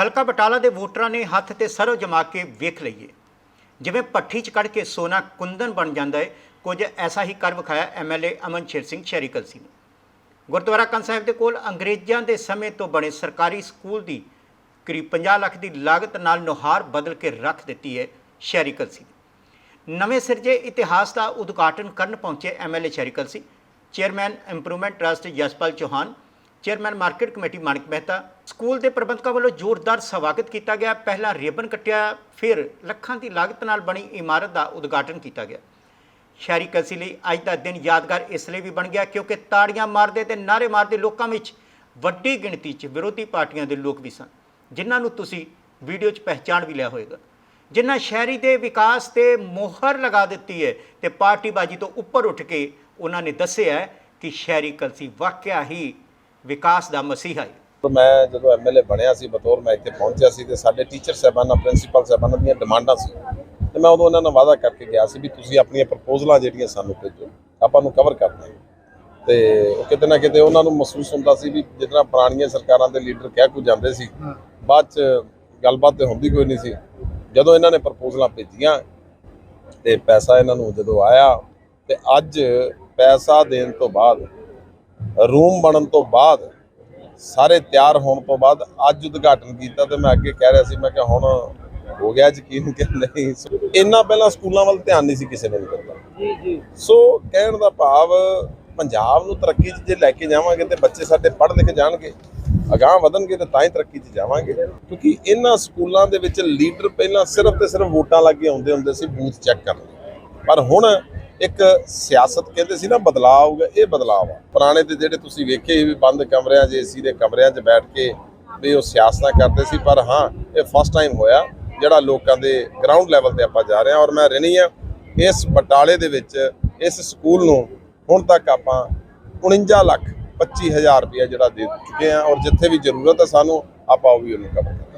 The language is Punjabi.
ਹਲਕਾ ਬਟਾਲਾ ਦੇ ਵੋਟਰਾਂ ਨੇ ਹੱਥ ਤੇ ਸਰੋਂ ਜਮਾ ਕੇ ਵੇਖ ਲਈਏ। ਜਿਵੇਂ ਪੱਠੀ 'ਚ ਕੱਢ ਕੇ ਸੋਨਾ ਕੁੰਦਨ ਬਣ ਜਾਂਦਾ ਹੈ ਕੁਝ ਐਸਾ ਹੀ ਕਰ ਵਿਖਾਇਆ ਐਮਐਲਏ ਅਮਨ ਸ਼ੇਰ ਸਿੰਘ ਸ਼ਹਿਰੀ ਕਲਸੀ ਨੇ। ਗੁਰਦੁਆਰਾ ਕੰਨ ਸਾਹਿਬ ਦੇ ਕੋਲ ਅੰਗਰੇਜ਼ਾਂ ਦੇ ਸਮੇਂ ਤੋਂ ਬਣੇ ਸਰਕਾਰੀ ਸਕੂਲ ਦੀ ਕਰੀਬ 50 ਲੱਖ ਦੀ ਲਾਗਤ ਨਾਲ ਨੁਹਾਰ ਬਦਲ ਕੇ ਰੱਖ ਦਿੱਤੀ ਹੈ ਸ਼ਹਿਰੀ ਕਲਸੀ ਨਵੇਂ ਸਿਰਜੇ ਇਤਿਹਾਸ ਦਾ ਉਦਘਾਟਨ ਕਰਨ ਪਹੁੰਚੇ MLA Sheri Kalsi, chairman improvement trust Jaspal Chauhan chairman market committee Manak Mehta, school ਦੇ ਪ੍ਰਬੰਧਕਾਂ ਵੱਲੋਂ ਜ਼ੋਰਦਾਰ ਸਵਾਗਤ ਕੀਤਾ ਗਿਆ। ਪਹਿਲਾਂ ਰਿਬਨ ਕੱਟਿਆ, ਫਿਰ ਲੱਖਾਂ ਦੀ ਲਾਗਤ ਨਾਲ ਬਣੀ ਇਮਾਰਤ ਦਾ ਉਦਘਾਟਨ ਕੀਤਾ ਗਿਆ। ਸ਼ਹਿਰੀ ਕਲਸੀ ਲਈ ਅੱਜ ਦਾ ਦਿਨ ਯਾਦਗਾਰ ਇਸ ਲਈ ਵੀ ਬਣ ਗਿਆ ਕਿਉਂਕਿ ਤਾੜੀਆਂ ਮਾਰਦੇ ਤੇ ਨਾਰੇ ਮਾਰਦੇ ਲੋਕਾਂ ਵਿੱਚ ਵੱਡੀ ਗਿਣਤੀ 'ਚ ਵਿਰੋਧੀ ਪਾਰਟੀਆਂ ਦੇ ਲੋਕ ਵੀ ਸਨ, ਜਿਨ੍ਹਾਂ ਨੂੰ ਤੁਸੀਂ ਵੀਡੀਓ 'ਚ ਪਹਿਚਾਣ ਵੀ ਲਿਆ ਹੋਵੇਗਾ। ਜਿਨ੍ਹਾਂ ਸ਼ਹਿਰੀ ਦੇ ਵਿਕਾਸ ਤੇ ਮੋਹਰ ਲਗਾ ਦਿੱਤੀ ਹੈ ਤੇ ਪਾਰਟੀਬਾਜ਼ੀ ਤੋਂ ਉੱਪਰ ਉੱਠ ਕੇ ਉਹਨਾਂ ਨੇ ਦੱਸਿਆ ਕਿ ਸ਼ਹਿਰੀ ਕਲਸੀ ਵਾਕਿਆ ਹੀ ਵਿਕਾਸ ਦਾ ਮਸੀਹਾ ਹੈ। ਤਾਂ ਮੈਂ ਜਦੋਂ ਐਮਐਲਏ ਬਣਿਆ ਸੀ ਬਤੌਰ ਮੈਂ ਇੱਥੇ ਪਹੁੰਚਿਆ ਸੀ ਤੇ ਸਾਡੇ ਟੀਚਰ ਸਾਹਿਬਾਨਾਂ ਪ੍ਰਿੰਸੀਪਲ ਸਾਹਿਬਾਨਾਂ ਦੀਆਂ ਡਿਮਾਂਡਾਂ ਸੀ। ਤੇ ਮੈਂ ਉਦੋਂ ਇਹਨਾਂ ਨਾਲ ਵਾਅਦਾ ਕਰਕੇ ਗਿਆ ਸੀ ਵੀ ਤੁਸੀਂ ਆਪਣੀਆਂ ਪ੍ਰਪੋਜ਼ਲਾਂ ਜਿਹੜੀਆਂ ਸਾਨੂੰ ਭੇਜੋ ਆਪਾਂ ਨੂੰ ਕਵਰ ਕਰਦੇ ਹਾਂ ਤੇ ਉਹ ਕਿਤੇ ਨਾ ਕਿਤੇ ਉਹਨਾਂ ਨੂੰ ਮਹਿਸੂਸ ਹੁੰਦਾ ਸੀ ਵੀ ਜਿੱਦਾਂ ਪੁਰਾਣੀਆਂ ਸਰਕਾਰਾਂ ਦੇ ਲੀਡਰ ਕਹਿ ਕੁ ਜਾਂਦੇ ਸੀ ਬਾਅਦ ਚ ਗੱਲਬਾਤ ਤੇ ਹੁੰਦੀ ਕੋਈ ਨਹੀਂ ਸੀ। ਜਦੋਂ ਇਹਨਾਂ ਨੇ ਪ੍ਰਪੋਜ਼ਲਾਂ ਭੇਜੀਆਂ ਤੇ ਪੈਸਾ ਇਹਨਾਂ ਨੂੰ ਜਦੋਂ ਆਇਆ ਤੇ ਅੱਜ ਪੈਸਾ ਦੇਣ ਤੋਂ ਬਾਅਦ ਰੂਮ ਬਣਨ ਤੋਂ ਬਾਅਦ ਸਾਰੇ ਤਿਆਰ ਹੋਣ ਤੋਂ ਬਾਅਦ ਅੱਜ ਉਦਘਾਟਨ ਕੀਤਾ ਤੇ ਮੈਂ ਅੱਗੇ ਕਹਿ ਰਿਹਾ ਸੀ ਮੈਂ ਕਿ ਹੁਣ ਹੋ ਗਿਆ ਯਕੀਨ ਕਿ ਨਹੀਂ। ਇੰਨਾ ਪਹਿਲਾਂ ਸਕੂਲਾਂ ਵੱਲ ਧਿਆਨ ਨਹੀਂ ਸੀ ਕਿਸੇ ਨੇ ਵੀ ਦਿੱਤਾ। ਜੀ ਜੀ। ਸੋ ਕਹਿਣ ਦਾ ਭਾਵ ਪੰਜਾਬ ਨੂੰ ਤਰੱਕੀ 'ਚ ਜੇ ਲੈ ਕੇ ਜਾਵਾਂਗੇ ਤੇ ਬੱਚੇ ਸਾਡੇ ਪੜ੍ਹ ਲਿਖ ਜਾਣਗੇ ਅਗਾਹ ਵਧਣਗੇ ਤੇ ਤਾਂ ਹੀ ਤਰੱਕੀ 'ਚ ਜਾਵਾਂਗੇ। ਕਿਉਂਕਿ ਇਹਨਾਂ ਸਕੂਲਾਂ ਦੇ ਵਿੱਚ ਲੀਡਰ ਪਹਿਲਾਂ ਸਿਰਫ ਤੇ ਸਿਰਫ ਵੋਟਾਂ ਲੱਗੇ ਆਉਂਦੇ ਹੁੰਦੇ ਸੀ ਬੂਥ ਚੈੱਕ ਕਰਨ। ਪਰ ਹੁਣ ਇੱਕ ਸਿਆਸਤ ਕਹਿੰਦੇ ਸੀ ਨਾ, ਬਦਲਾਅ ਹੋਊਗਾ, ਇਹ ਬਦਲਾਅ ਆ ਪੁਰਾਣੇ ਤੇ ਜਿਹੜੇ ਤੁਸੀਂ ਵੇਖੇ ਸੀ ਵੀ ਬੰਦ ਕਮਰਿਆਂ 'ਚ ਏਸੀ ਦੇ ਕਮਰਿਆਂ 'ਚ ਬੈਠ ਕੇ ਵੀ ਉਹ ਸਿਆਸਤਾਂ ਕਰਦੇ ਸੀ, ਪਰ ਹਾਂ, ਇਹ ਫਸਟ ਟਾਈਮ ਹੋਇਆ, ਜਿਹੜਾ ਲੋਕਾਂ ਦੇ ਗਰਾਊਂਡ ਲੈਵਲ ਤੇ ਆਪਾਂ ਜਾ ਰਹੇ ਹਾਂ। ਔਰ ਮੈਂ ਰਹਿਣੀ ਆ ਇਸ ਬਟਾਲੇ ਦੇ ਵਿੱਚ, ਇਸ ਸਕੂਲ ਨੂੰ ਹੁਣ ਤੱਕ ਆਪਾਂ 49 ਲੱਖ 25000 ਰੁਪਏ ਜਿਹੜਾ ਦੇ ਚੁੱਕੇ ਆ ਔਰ ਜਿੱਥੇ ਵੀ ਜ਼ਰੂਰਤ ਹੈ ਸਾਨੂੰ, ਆਪਾਂ ਉਹ ਵੀ ਉਹਨੂੰ ਕਵਰ ਕਰਾਂਗੇ